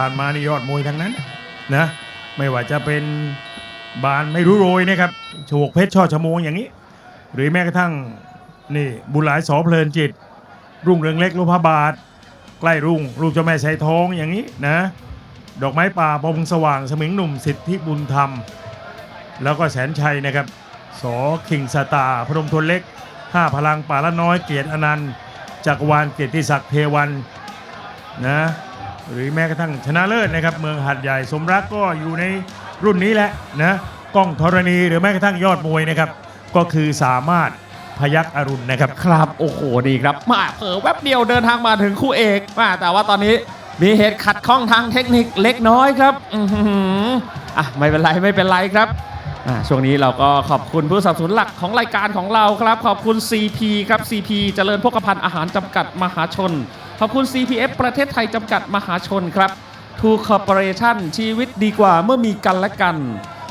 ผ่านมานี่ยอดมวยทั้งนั้นนะไม่ว่าจะเป็นบานไม่รู้โรยนะครับโฉกเพชรช่อชะโมงอย่างนี้ หรือแม้กระทั่งนี่บุญหลายสอเพลินจิต รุ่งเรืองเล็กลูกพระบาท ใกล้รุ่งลูกเจ้าแม่สายทองอย่างนี้นะดอกไม้ป่าพงสว่างสมิงหนุ่มสิทธิบุญธรรม แล้วก็แสนชัยนะครับสอคิงสตาพนมทนเล็กห้าพลังป่าละน้อยเกียรติอนันต์จักรวาลเกียรติศักดิ์เทวันนะ หรือแม้กระทั่งชนะเลิศนะครับ เมืองหัดใหญ่สมรักก็อยู่ในรุ่นนี้แหละนะกล้องธรณีหรือแม้กระทั่งยอดมวยนะครับ ก็คือสามารถพยักอรุณนะครับ ครับโอ้โหดีครับ มาเผลอแวบเดียวเดินทางมาถึงคู่เอกมาแต่ว่าตอนนี้มีเหตุขัดข้องทางเทคนิคเล็กน้อยครับอือหืออะไม่เป็นไรไม่เป็นไรครับอะช่วงนี้เราก็ขอบคุณผู้สนับสนุนหลักของรายการของเราครับ ขอบคุณ CP ครับ CP เจริญพกพันธ์อาหารจำกัดมหาชน ขอบคุณ CPF ประเทศไทยจำกัดมหาชนครับทูคอร์ปอเรชั่นชีวิตดีกว่าเมื่อมีกันและกัน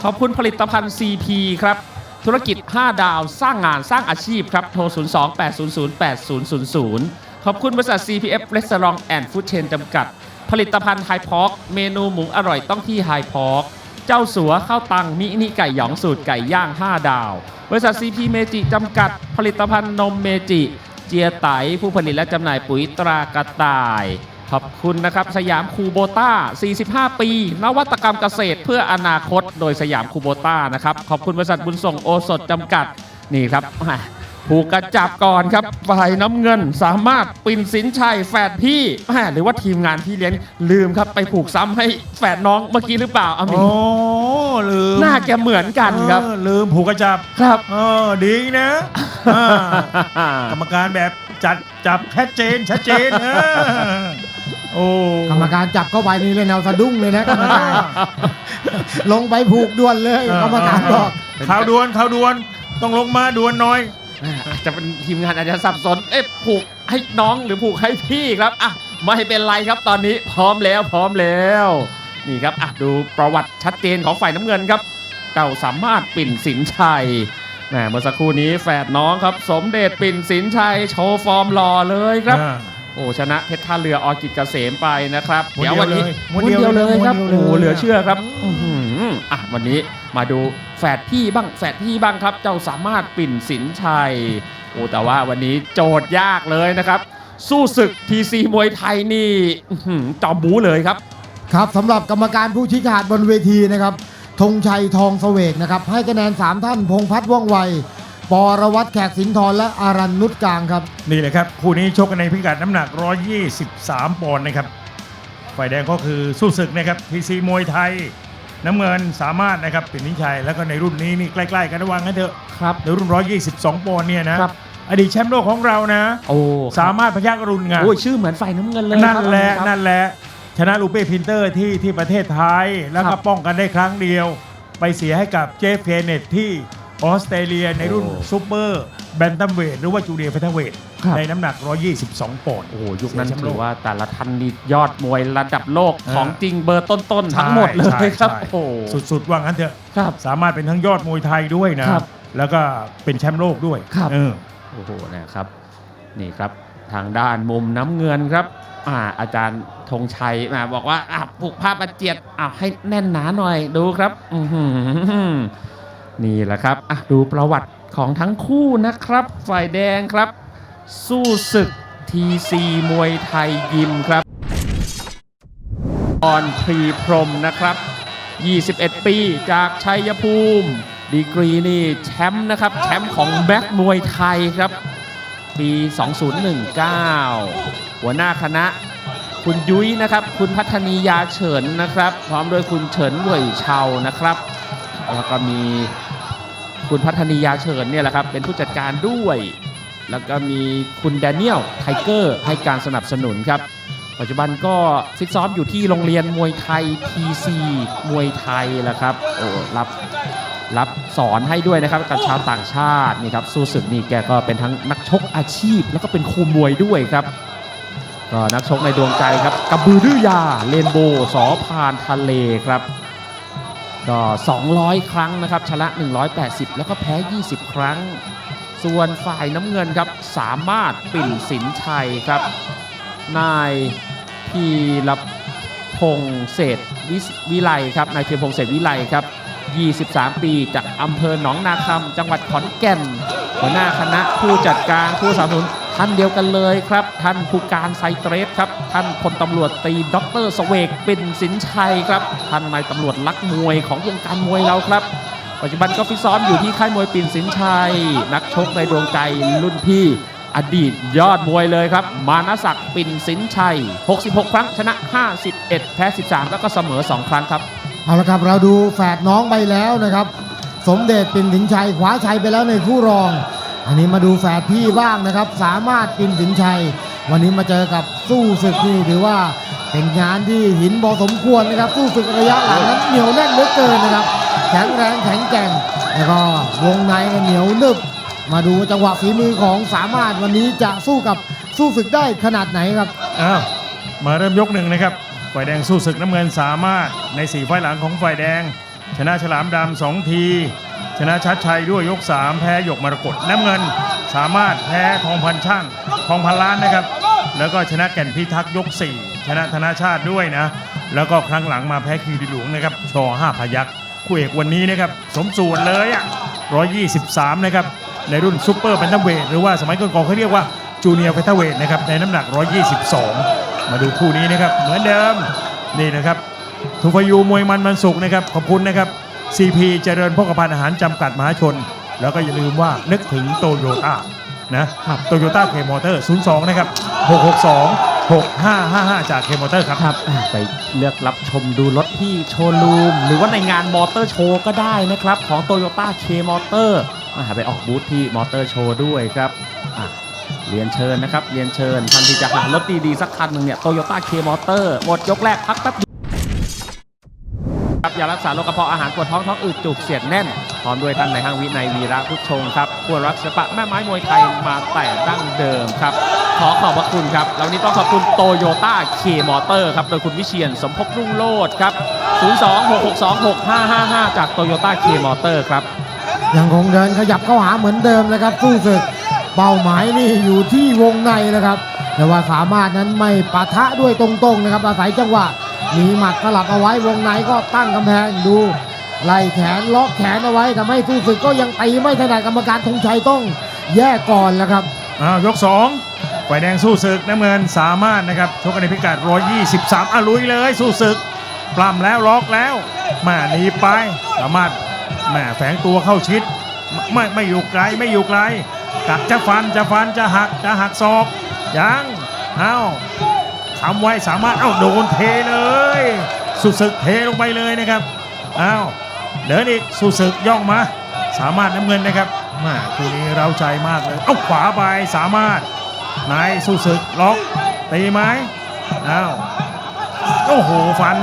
ขอบคุณผลิตภัณฑ์ CP ครับ ธุรกิจ 5 ดาวสร้างงานสร้างอาชีพครับ โทร 02-800-8000 ขอบคุณบริษัท CPF Restaurant and Food Chain จำกัด ผลิตภัณฑ์ไฮพอกเมนูหมูอร่อยต้องที่ไฮพอกเจ้าสัวข้าวตังมินิไก่หยองสูตรไก่ย่าง 5 ดาว บริษัท CP เมจิจำกัด ผลิตภัณฑ์นมเมจิ เจียไตผู้ผลิตและจำหน่ายปุ๋ยตรากระต่าย ขอบคุณนะครับ สยามคูโบต้า 45 ปี นวัตกรรมเกษตรเพื่ออนาคต โดยสยามคูโบต้านะครับ ขอบคุณบริษัทบุญส่งโอสถจำกัด นี่ครับอะผูกกระจับก่อนครับฝ่ายน้ำเงินสามารถปิ่นสินชัยแฝดพี่แม่หรือว่าทีมงานพี่เลี้ยงลืมครับ ไปผูกซ้ำให้แฝดน้องเมื่อกี้หรือเปล่าอามิโอ้ลืมหน้าแกเหมือนกันครับเออลืมผูกกระจับครับเออดีนะ อ่ากรรมการแบบจัดจับชัดเจนชัดเจนเออโอ้กรรมการจับเข้าไปนี่เลยแนวสะดุ้งเลยนะกรรมการลงไปผูกด่วนเลยกรรมการบอกข่าวด่วนข่าวด่วนต้องลงมาด่วนหน่อย อาจจะเป็นทีมงานอาจจะสับสน เอ๊ะผูกให้น้องหรือผูกให้พี่ครับอะไม่เป็นไรครับตอนนี้พร้อมแล้วพร้อมแล้ว นี่ครับอะดูประวัติชัดเจนของฝ่ายน้ำเงินครับ เก่าสามารถปิ่นสินชัย แหมเมื่อสักครู่นี้แฝดน้องครับ สมเด็จปิ่นสินชัยโชว์ฟอร์มหล่อเลยครับ อ่า โอ้ชนะเพชรท่าเรือออกิจเกษมไปนะครับม้วนเดี๋ยววันนี้เดียวเลยม้วนเดียวเลยครับม้วนเดียวเลย โอ้เหลือเชื่อครับอื้อหืออะวันนี้มาดูแฝดพี่บ้างแฝดพี่บ้างครับ เจ้าสามารถปิ่นสินชัยโอ้แต่ว่าวันนี้โจทย์ยากเลยนะครับ สู้ศึกทีซีมวยไทยนี่อื้อหือจอมบูเลยครับ ครับสำหรับกรรมการผู้ชี้ขาดบนเวทีนะครับ ธงชัยทองเสวกนะครับ ให้คะแนน 3 ท่าน พงษ์พัฒน์ว่องไวปรวัตรแขกสินทรและอารันนุชกลางครับ นี่แหละครับ คู่นี้ชกกันในพิกัดน้ำหนัก 123 ปอนด์นะครับ ฝ่ายแดงก็คือสู้ศึกนะครับทีซีมวยไทย น้ำเงินสามารถนะครับปิ่นนิชัย แล้วก็ในรุ่นนี้นี่ใกล้ๆกันระวังกันเถอะครับในรุ่น 122 ปอนด์เนี่ยนะครับอดีตแชมป์โลกของเรานะ โอ้สามารถพยักอรุณงานโอ้ยชื่อเหมือนฝ่ายน้ำเงินเลยนั่นแหละครับนั่นแหละ ชนะลูเป้พินเตอร์ที่ที่ประเทศไทย แล้วคก็รับป้องกันได้ครั้งเดียว ไปเสียให้กับเจฟเคนเนตที่ออสเตรเลียในรุ่นโอ้ซูเปอร์แบนตัมเวทหรือว่าจูเนียร์เฟเธอร์เวทครับ ในน้ำหนัก 122ปอนด์ โอ้โหยุคนั้นเสียแชมป์โลถืกอว่าแต่ละท่านนี่ยอดมวยระดับโลกอ่าของจริงเบอร์ต้นๆทั้งหมดเลยใช่ครับใช่โอ้โหสุดๆว่างั้นเถอะ ครับ สามารถเป็นทั้งยอดมวยไทยด้วยนะ ครับแล้วก็เป็นแชมป์โลกด้วยครับ เออ โอ้โหนะครับนี่ครับ ทางด้านมุมน้ำเงินครับอ่าอาจารย์ธงชัยมาบอกว่าอะผูกผ้าประเจียดอะให้แน่นหนาหน่อยดูครับอื้อหือนี่แหละครับอะดูประวัติของทั้งคู่นะครับ ฝ่ายแดงครับ สู้ศึกทีซีมวยไทยยิมครับออนพรีพรมนะครับ 21 ปีจากชัยภูมิ ดีกรีนี่แชมป์นะครับ แชมป์ของแบ็กมวยไทยครับ ปี 2019 หัวหน้าคณะ คุณยุ้ยนะครับ คุณพัฒนียาเฉินนะครับ พร้อมโดยคุณเฉินเหวยเชานะครับ แล้วก็มีคุณพัฒนียาเฉินเนี่ยแหละครับ เป็นผู้จัดการด้วย แล้วก็มีคุณแดเนียลไทเกอร์ให้การสนับสนุนครับ ปัจจุบันก็ฟิตซ้อมอยู่ที่โรงเรียนมวยไทย TC มวยไทยแหละครับโอ้รับ รับสอนให้ด้วยนะครับกับชาวต่างชาตินี่ครับสู้ศึกนี่แกก็เป็นทั้งนักชกอาชีพ แล้วก็เป็นครูมวยด้วยครับก็นักชกในดวงใจครับกับบือดื้อยาเลนโบสอพานทะเลครับก็ 200 ครั้งนะครับชนะ 180 แล้วก็แพ้ 20 ครั้ง ส่วนฝ่ายน้ำเงินครับสามารถปิ่นสินชัยครับ นายพีรพงษ์เศษวิไลครับนายเทียมพงษ์เศษวิไลครับ 23 ปี จากอำเภอหนองนาคำจังหวัดขอนแก่น หัวหน้าคณะผู้จัดการผู้สนับสนุนท่านเดียวกันเลยครับ ท่านผู้การไซเตรสครับ ท่านพลตำรวจตีด็อกเตอร์สเวกปิ่นสินชัยครับ ท่านนายตำรวจลักมวยของวงการมวยเราครับ ปัจจุบันก็ฟิตซ้อมอยู่ที่ค่ายมวยปิ่นสินชัย นักชกในดวงใจรุ่นพี่อดีตยอดมวยเลยครับ มานศักดิ์ปิ่นสินชัย 66 ครั้งชนะ 51 แพ้ 13 แล้วก็เสมอ 2 ครั้งครับ เอาละครับเราดูแฝดน้องไปแล้วนะครับ สมเด็จปิ่นสินชัยคว้าชัยไปแล้วในคู่รอง อันนี้มาดูแฝดพี่บ้างนะครับ สามารถปิ่นสินชัย วันนี้มาเจอกับสู้ศึกนี่ถือว่าเป็นงานที่หินพอสมควรนะครับ สู้ศึกระยะหลังนั้นเหนียวแน่นเหลือเกินนะครับแข็งแรงแข็งแกร่งแล้วก็วงในเหนียวนึบมาดูจังหวะฝีมือของสามารถวันนี้จะสู้กับสู้ศึกได้ขนาดไหนครับอ้าวมาเริ่มยกหนึ่งนะครับ ฝ่ายแดงสู้ศึกน้ำเงินสามารถในสี่ไฟหลังของฝ่ายแดง ชนะฉลามดำสองที ชนะชัดชัยด้วยยก 3 แพ้ยกมรกตน้ำเงินสามารถแพ้ทองพันช่างทองพันล้านนะครับ แล้วก็ชนะแก่นพิทักษ์ยก 4 ชนะธนาชาติด้วยนะ แล้วก็ครั้งหลังมาแพ้คีรีหลวงนะครับชอห้าพยักคู่เอกวันนี้นะครับสมส่วนเลยอะ123 นะครับ ในรุ่นซูเปอร์แบนตัมเวทหรือว่าสมัยก่อนๆเขาเรียกว่าจูเนียร์เฟเธอร์เวทนะครับในน้ำหนัก 122 มาดูคู่นี้นะครับ เหมือนเดิมนี่นะครับทุฟยูมวยมันมันสุกนะครับ ขอบคุณนะครับ CP เจริญพกพันธ์อาหารจำกัดมหาชน แล้วก็อย่าลืมว่านึกถึงโตโยต้านะโตโยต้าเคมอเตอร์ 02 นะครับ 662 6555 จากเคมอเตอร์ครับครับอะไปเลือกรับชมดูรถที่โชว์รูม หรือว่าในงานมอเตอร์โชว์ก็ได้นะครับ ของ Toyota K Motor มาหาไปออกบูธที่มอเตอร์โชว์ด้วยครับอะ เรียนเชิญนะครับ เรียนเชิญท่านที่จะหารถดีๆ สักคันหนึ่งเนี่ย Toyota K Motor หมดยกแรกพักแป๊บครับยารักษาโรคกระเพาะอาหารปวดท้องท้องอืดจุกเสียดแน่น พร้อมด้วยท่านในห้างวินัยวีระพุทธชงครับผู้รักศิลปะแม่ไม้มวยไทยมาแต่ดั้งเดิมครับ ขอขอบพระคุณครับแล้วนนี้ต้องขอบคุณโตโยต้าเคมอเตอร์ครับ โดยคุณวิเชียนสมภพรุ่งโลดครับ 026626555 จากโตโยต้าเคมอเตอร์ครับ ยังคงเดินขยับเข้าหาเหมือนเดิมนะครับสู้ศึก เป้าหมายนี่อยู่ที่วงในนะครับ แต่ว่าสามารถนั้นไม่ปะทะด้วยตรงๆนะครับ อาศัยจังหวะมีหมัดสลับเอาไว้วงในก็ตั้งกำแพงดูไล่แขนล็อกแขนเอาไว้ทำให้สู้ศึกก็ยังตีไม่ถนัดกรรมการธงชัยต้องแยกก่อนแล้วครับอ้าวยก2ฝ่ายแดงสู้ศึกน้ำเงินสามารถนะครับชกกันในพิกัด 123อะลุยเลยสู้ศึกปล้ำแล้วล็อกแล้วมาหนีไปสามารถแหมแฝงตัวเข้าชิด ไม่ไม่อยู่ไกลไม่อยู่ไกล กัดจะฟันจะฟันจะหักจะหักศอกยังเอ้าทำไว้สามารถเอ้าโดนเทเลย สุดศึกเทลงไปเลยนะครับเอ้าเดินอีกสุดศึกย่องมา สามารถน้ำเงินนะครับมาคู่นี้เราใจมากเลยเอ้าขวาไปสามารถนายสู้ศึกล็อกตีไหมเอ้าโอ้โหฟัน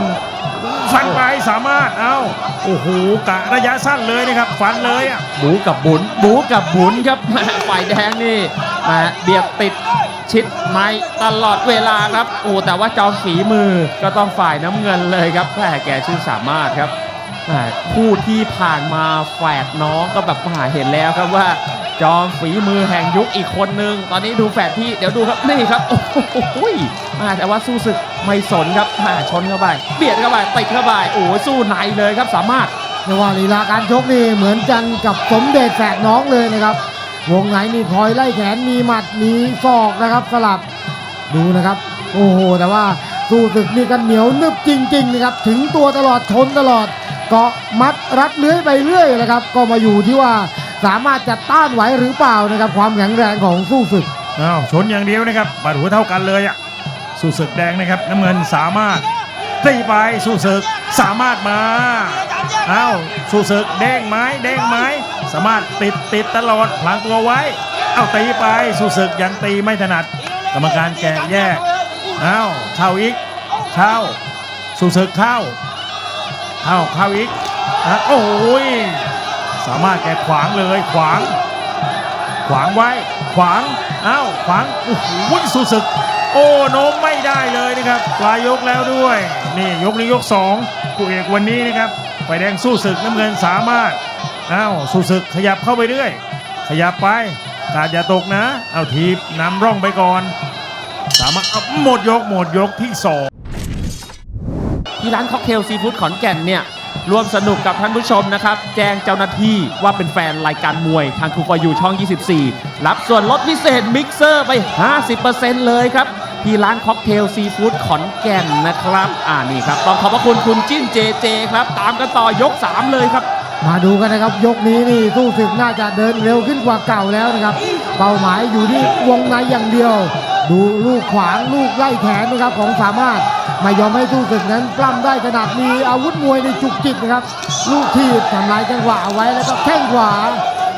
ฟันไปสามารถเอาโอ้โหกะระยะสั้นเลยนะครับ ฟันเลยอะบูกับบุญบูกับบุญครับฝ่ายแดงนี่ม่เบียดติดชิดไม้ตลอดเวลาครับโอ้แต่ว่าจอมฝีมือก็ต้องฝ่ายน้ำเงินเลยครับแหมแกชื่อสามารถครับแหม่คู่ที่ผ่านมาแฝดน้องก็แบบหาเห็นแล้วครับว่า จอมฝีมือแห่งยุคอีกคนนึง ตอนนี้ดูแฝดพี่เดี๋ยวดูครับนี่ครับโอ้โหแหม่แต่ว่าสู้ศึกไม่สนครับหม่ชนเข้าไป เบียดเข้าไปติดเข้าไปโอ้โหสู้ในเลยครับสามารถเรียกว่าลีลาการชกนี่เหมือนกันกับสมเด็จแฝดน้องเลยนะครับ วงไหนนี่คอยไล่แขนมีหมัดมีศอกนะครับสลับดูนะครับ โอ้โหแต่ว่าสู้ศึกนี่กันเหนียวนึบจริง ๆ นะครับ ถึงตัวตลอดชนตลอดเกาะมัดรัดเลื้อยไปเรื่อยนะครับ ก็มาอยู่ที่ว่า สามารถจะต้านไหวหรือเปล่านะครับความแข็งแรงของสู้ศึกอ้าวชนอย่างเดียวนะครับบาดหัวเท่ากันเลยอะสู้ศึกแดงนะครับน้ำเงินสามารถตีไปสู้ศึกสามารถมาอ้าวสู้ศึกเด้งไม้เด้งไม้ สามารถติดติดตลอดพลางตัวไว้เอาตีไปสู้ศึกยังตีไม่ถนัด กรรมการแกะแยกอ้าวเข้าอีกเข้าสู้ศึกเข้าเข้าเข้าอีกอะโอ้ย สามารถแกะขวางเลยขวาง ขวางไว้ ขวางอ้าวขวางโอ้โหสุดศึก โอ้โน้มไม่ได้เลยนะครับปลายยกแล้วด้วย นี่ยกนี้ยกสองคู่เอกวันนี้นะครับไฟแดงสู้ศึกน้ำเงินสามารถอ้าวสู้ศึกขยับเข้าไปเรื่อย ขยับไปกาดอย่าตกนะเอาทีบนำร่องไปก่อน สามารถเอาหมดยกหมดยกที่สองที่ร้านค็อกเทลซีฟู้ดขอนแก่นเนี่ย ร่วมสนุกกับท่านผู้ชมนะครับ แจ้งเจ้าหน้าที่ว่าเป็นแฟนรายการมวยทางทูฟอยูช่อง 24 รับส่วนลดพิเศษมิกเซอร์ไป 50%เลยครับ ที่ร้านค็อกเทลซีฟู้ดขอนแก่นนะครับ อ่านี่ครับ ต้องขอบพระคุณคุณจิ้นเจเจครับ ตามกันต่อยก 3 เลยครับ มาดูกันนะครับ ยกนี้นี่สู้ศึกน่าจะเดินเร็วขึ้นกว่าเก่าแล้วนะครับ เป้าหมายอยู่ที่วงในอย่างเดียว ดูลูกขวางลูกไล่แขนนะครับของสามารถไม่ยอมให้สู้ศึกนั้นปล้ำได้ขนาดมีอาวุธมวยในจุกจิกนะครับ ลูกทีบทำลายจังหวะเอาไว้แล้วก็แข้งขวา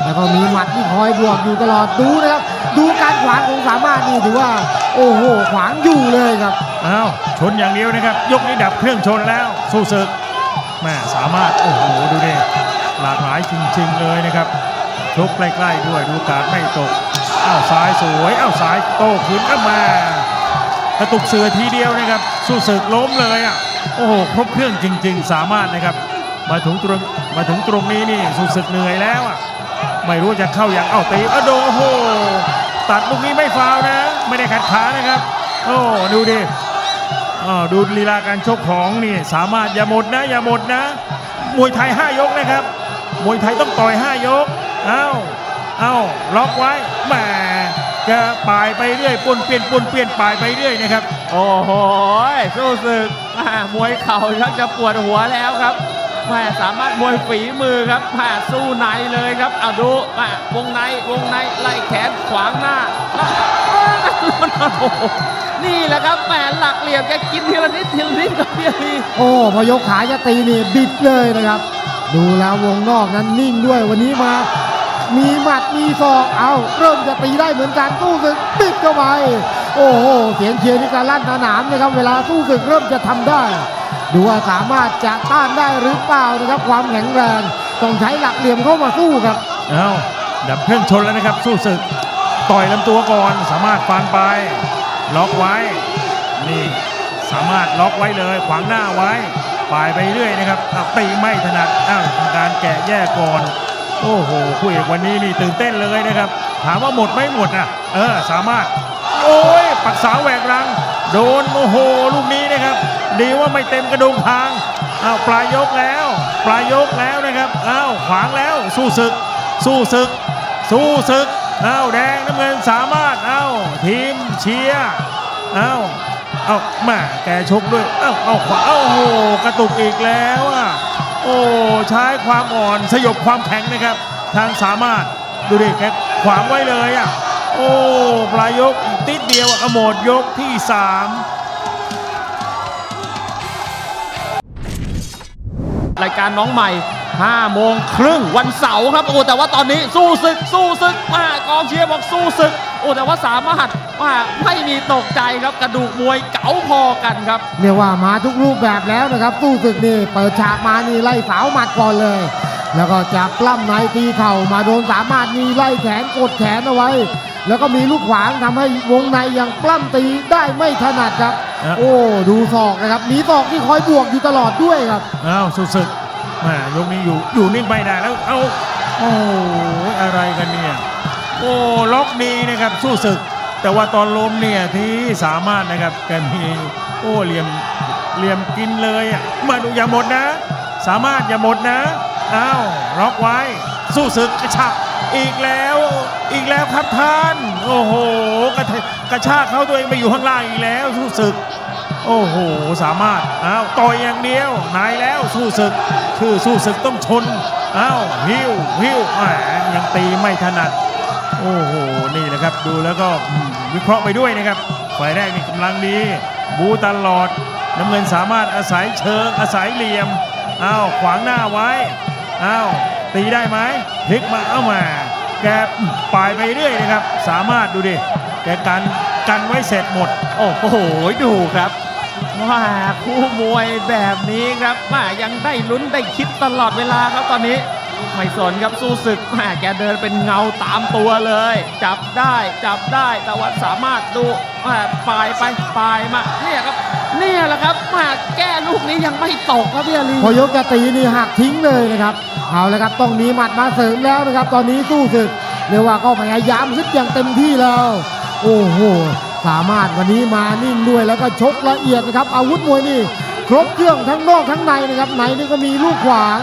แล้วก็มีหมัดที่คอยบวกอยู่ตลอดดูนะครับ ดูการขวางของสามารถนี่ถือว่า โอ้โหขวางอยู่เลยครับอ้าวชนอย่างเดียวนะครับ ยกนี้ดับเครื่องชนแล้วสู้ศึก แม่สามารถโอ้โหดูดิหลากหลายจริงๆเลยนะครับชกใกล้ๆด้วยดูการไม่ตกอ้าวซ้ายสวยอ้าวซ้ายโต้คืนเข้ามากระตุกเสือทีเดียวนะครับ สู้ศึกล้มเลยอะโอ้โหครบเครื่องจริง ๆ สามารถนะครับ มาถึงตรงมาถึงตรงนี้นี่สู้ศึกเหนื่อยแล้วอะไม่รู้จะเข้าอย่างเอ้าตีอ้โดโอ้โหตัดลูกนี้ไม่ฟาวนะ ไม่ได้ขัดขานะครับ โอ้ดูดิ อ้าวดูลีลาการชกของนี่สามารถอย่าหมดนะ อย่าหมดนะ มวยไทย 5 ยกนะครับ มวยไทยต้องต่อย 5 ยกเอ้าเอ้าล็อกไว้แหมจะปลายไปเรื่อยปนเปลี่ยนปนเปลี่ยนปลายไปเรื่อยนะครับ โอ้โหสู้ศึกแม่มวยเข่าชักจะปวดหัวแล้วครับแม่สามารถมวยฝีมือครับแม่สู้ในเลยครับเอาดูแม่วงในวงในไล่แขนขวางหน้า นี่แหละครับแม่หลักเหลี่ยมแกกินทีละนิดทีละนิดครับพี่อารีโอ้พอยกขาจะตีนี่บิดเลยนะครับ ดูแล้ววงนอกนั้นนิ่งด้วยวันนี้มา มีหมัดมีศอกเอาเริ่มจะตีได้เหมือนกันตู้ศึกบิดเข้าไปโอ้โหเสียงเชียร์ที่การลั่นสนามนะครับ เวลาตู้ศึกเริ่มจะทำได้ ดูว่าสามารถจะต้านได้หรือเปล่านะครับ ความแข็งแรงต้องใช้หลักเหลี่ยมเข้ามาสู้ครับเอ้าดับเครื่องชนแล้วนะครับ สู้ศึก ต่อยลำตัวก่อนสามารถฟันไป ล็อกไว้ นี่สามารถล็อกไว้เลย ขวางหน้าไว้ปลายไปเรื่อยนะครับตีไม่ถนัดอ้าวการแกะแยกก่อน โอ้โหคู่เอกวันนี้นี่ตื่นเต้นเลยนะครับ ถามว่าหมดไหม่หมดอะเออสามารถ โอ้ยปักษาแหวกรัง โดนโอ้โหลูกนี้นะครับ ดีว่าไม่เต็มกระดงพางอ้าวปลายยกแล้วปลายยกแล้วนะครับอ้าวขวางแล้วสู้ศึก สู้ศึก สู้ศึก อ้าวแดงน้ำเงินสามารถอ้าวทีมเชียร์อ้าวเอาแม่แกชกด้วยเอ้าเอาขวาเอ้าโอ้โหกระตุกอีกแล้วอะโอ้ใช้ความอ่อนสยบความแข็งนะครับ ทางสามารถดูดิแกขวางไว้เลยอะโอ้ปลายยกติดเดียวอหมดยกที่สามรายการน้องใหม่ 5โมงครึ่งวันเสาร์ครับ โอ้แต่ว่าตอนนี้สู้ศึก สู้ศึกมากองเชียร์บอกสู้ศึก โอ้แต่ว่าสามารถว่าไม่มีตกใจครับกระดูกมวยเก๋าพอกันครับเรียกว่ามาทุกรูปแบบแล้วนะครับ สู้ศึกนี่เปิดฉากมานี่ไล่สาวหมัดก่อนเลย แล้วก็จะปล้ำในตีเข่ามาโดนสามารถมีไล่แขนกดแขนเอาไว้ แล้วก็มีลูกขวางทำให้วงในยังปล้ำตีได้ไม่ถนัดครับ โอ้ดูศอกนะครับมีศอกที่คอยบวกอยู่ตลอดด้วยครับอ้าวสู้ศึก แม่ยกนี้อยู่อยู่นิ่งไม่ได้แล้วเอาโอ้ยอะไรกันเนี่ยโอ้ล็อกดีนะครับสู้ศึก แต่ว่าตอนล้มเนี่ยที่สามารถนะครับแกมีโอ้เหลี่ยมเหลี่ยมกินเลยมาดูอย่าหมดนะ สามารถอย่าหมดนะอ้าวล็อกไว้ สู้ศึกกระชากอีกแล้วอีกแล้วครับท่าน โอ้โห กระทะกระชากเขาตัวเองไปอยู่ข้างล่างอีกแล้วสู้ศึก โอ้โห สามารถอ้าวต่อยอย่างเดียวนายแล้วสู้ศึก ชื่อสู้ศึกต้องชนอ้าวหิวหิวแหมยังตีไม่ถนัด โอ้โห นี่นะครับดูแล้วก็วิเคราะห์ไปด้วยนะครับฝ่ายแรกนี่กำลังดีบูตลอดน้ำเงินสามารถอาศัยเชิงอาศัยเหลี่ยมอ้าวขวางหน้าไว้อ้าวตีได้ไหมพลิกมาเอ้ามาแกปลายไปเรื่อยนะครับ สามารถดูดิแกกันกันไว้เสร็จหมด โอ้โห ดูครับ ว่าคู่มวยแบบนี้ครับมายังได้ลุ้นได้คิดตลอดเวลาครับตอนนี้ ไม่สนครับสู้ศึกแม่แกเดินเป็นเงาตามตัวเลย จับได้จับได้แต่ว่าสามารถดูแม่ปลายไปปลายมาเนี่ยครับเนี่ยแหละครับแมาแก้ลูกนี้ยังไม่ตกครับพี่อาลีพอยกจะตีนี่หักทิ้งเลยนะครับเอาละครับต้องมีหมัดมาเสริมแล้วนะครับ ตอนนี้สู้ศึกเรียกว่าก็พยายามขึ้นอย่างเต็มที่แล้ว โอ้โห สามารถวันนี้มานิ่งด้วยแล้วก็ชกละเอียดนะครับ อาวุธมวยนี่ครบเครื่องทั้งนอกทั้งในนะครับในนี่ก็มีลูกขวาง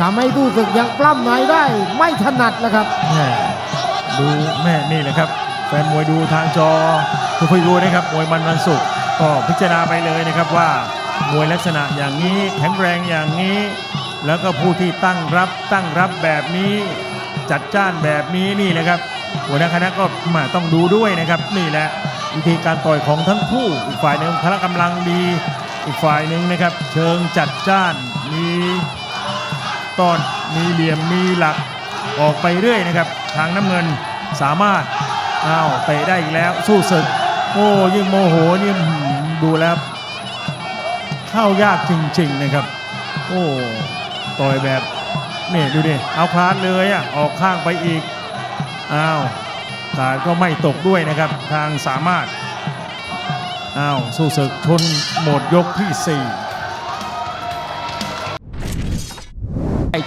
ทำให้ตู้ศึกยังปล้ำในได้ไม่ถนัดแล้วครับดูแม่นี่แหละครับ แฟนมวยดูทางจอทุกคนรู้นะครับมวยมันวันศุกร์ก็พิจารณาไปเลยนะครับว่ามวยลักษณะอย่างนี้แข็งแรงอย่างนี้ แล้วก็ผู้ที่ตั้งรับตั้งรับแบบนี้จัดจ้านแบบนี้นี่แหละครับหัวหน้าคณะก็มาต้องดูด้วยนะครับนี่แหละ วิธีการต่อยของทั้งคู่ อีกฝ่ายหนึ่งพละกำลังดีอีกฝ่ายหนึ่งนะครับ เชิงจัดจ้านมีตอนมีเหลี่ยมมีหลักออกไปเรื่อยนะครับ ทางน้ำเงินสามารถอ้าวเตะได้อีกแล้วสู้ศึกโอ้ยิ่งโมโหนี่ดูแล้วเข้ายากจริง ๆนะครับ โอ้ต่อยแบบนี่ดูดิเอาคลาสเลยอะออกข้างไปอีกอ้าว กาดก็ไม่ตกด้วยนะครับทางสามารถอ้าวสู้ศึกชนหมดยกที่สี่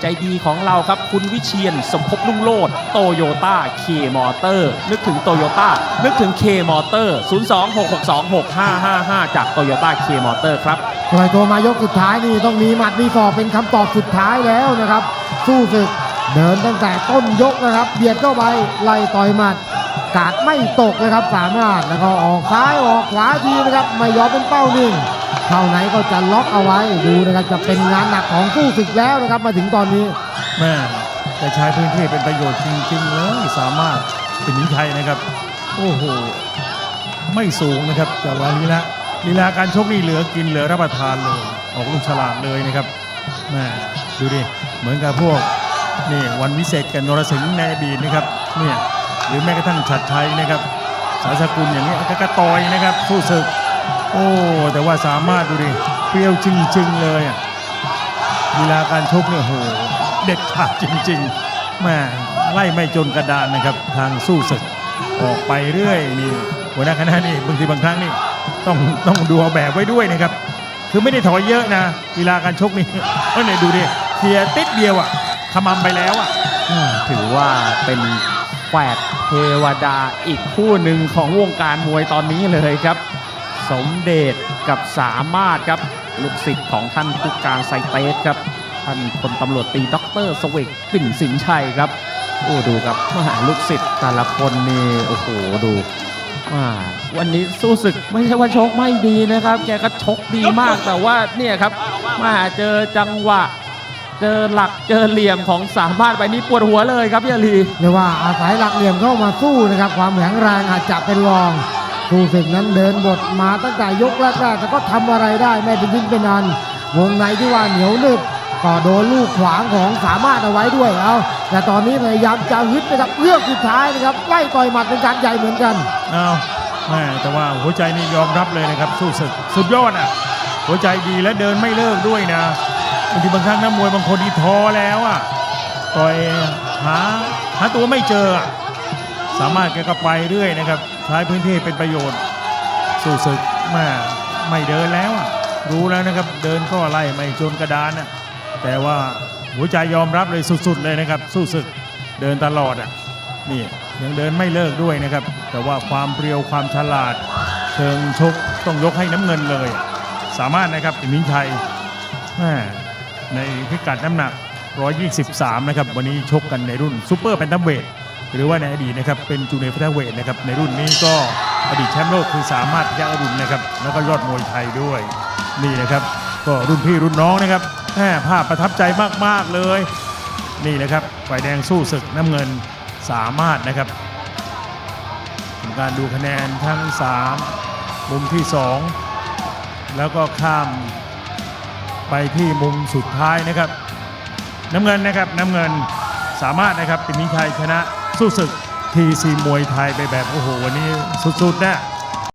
ใจดีของเราครับคุณวิเชียนสมภพลุ่งโลดโตโยต้าเคมอเตอร์นึกถึงโตโยต้านึกถึงเคมอเตอร์026626555 จากโตโยต้าเคมอเตอร์ครับปล่อยตัวมายกสุดท้ายนี่ต้องมีหมัดมีศอกเป็นคำตอบสุดท้ายแล้วนะครับ สู้ศึกเดินตั้งแต่ต้นยกนะครับ เบียดเข้าไปไล่ต่อยหมัด กาดไม่ตกเลยครับสามารถแล้วก็ออกซ้ายออกขวาทีนะครับไม่ยอมเป็นเป้านิ่งเท่าไหนก็จะล็อกเอาไว้ดูนะครับจะเป็นงานหนักของสู้ศึกแล้วนะครับมาถึงตอนนี้แม่จะใช้พื้นที่เป็นประโยชน์จริงๆเลยสามารถเป็นนิชัยนะครับ โอ้โหไม่สูงนะครับ แต่ว่าลีลาลีลาการชกนี่เหลือกินเหลือรับประทานเลยออกลูกฉลาดเลยนะครับแม่ดูดิเหมือนกับพวกนี่วันวิเศษกับนรสิงห์ในอดีตนะครับเนี่ย หรือแม้กระทั่งฉัดชัยนะครับ สายสกุลอย่างนี้ยก็กระตอยนะครับสู้ศึก โอ้แต่ว่าสามารถดูดิเปรี้ยวจริงๆเลยอะลีลาการชกเนี่ยโหเด็ดขาดจริงๆแม่ไล่ไม่จนกระดานนะครับ ทางสู้ศึกออกไปเรื่อยนี่หัวหน้าคณะนี่บางทีบางครั้งนี่ต้องต้องดูเอาแบบไว้ด้วยนะครับ คือไม่ได้ถอยเยอะนะลีลาการชกนี่เออเนี่ยดูดิเสียติดเดียวอะขมำไปแล้วอะถือว่าเป็นแฝด เทวดาอีกคู่หนึ่งของวงการมวยตอนนี้เลยครับ สมเด็จกับสามารถครับลูกศิษย์ของท่านผู้การไซเตสครับท่านพลตำรวจตีด็อกเตอร์สเวกปิ่นสินชัยครับโอ้ดูครับมหาลูกศิษย์แต่ละคนนี่โอ้โหดูวันนี้สู้ศึกไม่ใช่ว่าชกไม่ดีนะครับ แกก็ชกดีมากแต่ว่าเนี่ยครับมาเจอจังหวะ เจอหลักเจอเหลี่ยมของสามารถไปนี่ปวดหัวเลยครับพี่อาลีเรียกว่าอาศัยหลักเหลี่ยมเข้ามาสู้นะครับ ความแข็งแรงอาจจะเป็นรองสู้ศึกนั้นเดินบทมาตั้งแต่ยกแรกๆแต่ก็ทำอะไรได้ไม่เป็นยิ่งเป็นนันวงในที่ว่าเหนียวหนึบก็โดนลูกขวางของสามารถเอาไว้ด้วยเอาแต่ตอนนี้พยายามจะฮึดนะครับเลือกสุดท้ายนะครับไล่ต่อยหมัดเป็นการใหญ่เหมือนกันเอาแม่แต่ว่าหัวใจนี่ยอมรับเลยนะครับสู้ศึกสุดยอดอะหัวใจดีและเดินไม่เลิกด้วยนะบางทีบางครั้งนักมวยบางคนที่ท้อแล้วอะต่อยหาหาตัวไม่เจอ สามารถแกก็ไปเรื่อยนะครับใช้พื้นที่เป็นประโยชน์ สู้ศึกแม่ไม่เดินแล้วอะรู้แล้วนะครับเดินก็ไล่ไม่จนกระดานอะแต่ว่าหัวใจยอมรับเลยสุด ๆ เลยนะครับ สู้ศึกเดินตลอดอะนี่ยังเดินไม่เลิกด้วยนะครับ แต่ว่าความเปรียวความฉลาด เชิงชกต้องยกให้น้ำเงินเลย สามารถนะครับอิมินชัยแม่ ในพิกัดน้ำหนัก 123 นะครับ วันนี้ชกกันในรุ่นซูเปอร์แพนทัมเวทหรือว่าในอดีตนะครับเป็นจูเนียร์แพนทัมเวทนะครับในรุ่นนี้ก็อดีตแชมป์โลกคือสามารถยักษ์อรุณนะครับแล้วก็ยอดมวยไทยด้วยนี่นะครับ ก็รุ่นพี่รุ่นน้องนะครับแหม่ภาพประทับใจมากๆเลย นี่นะครับฝ่ายแดงสู้ศึกน้ำเงินสามารถนะครับการดูคะแนนทั้ง 3 มุมที่ 2 แล้วก็ข้าม ไปที่มุมสุดท้ายนะครับ น้ำเงินนะครับน้ำเงินสามารถนะครับเป็นนิชัยชนะสู้ศึกทีซีมวยไทยไปแบบโอ้โหวันนี้สุดๆนะ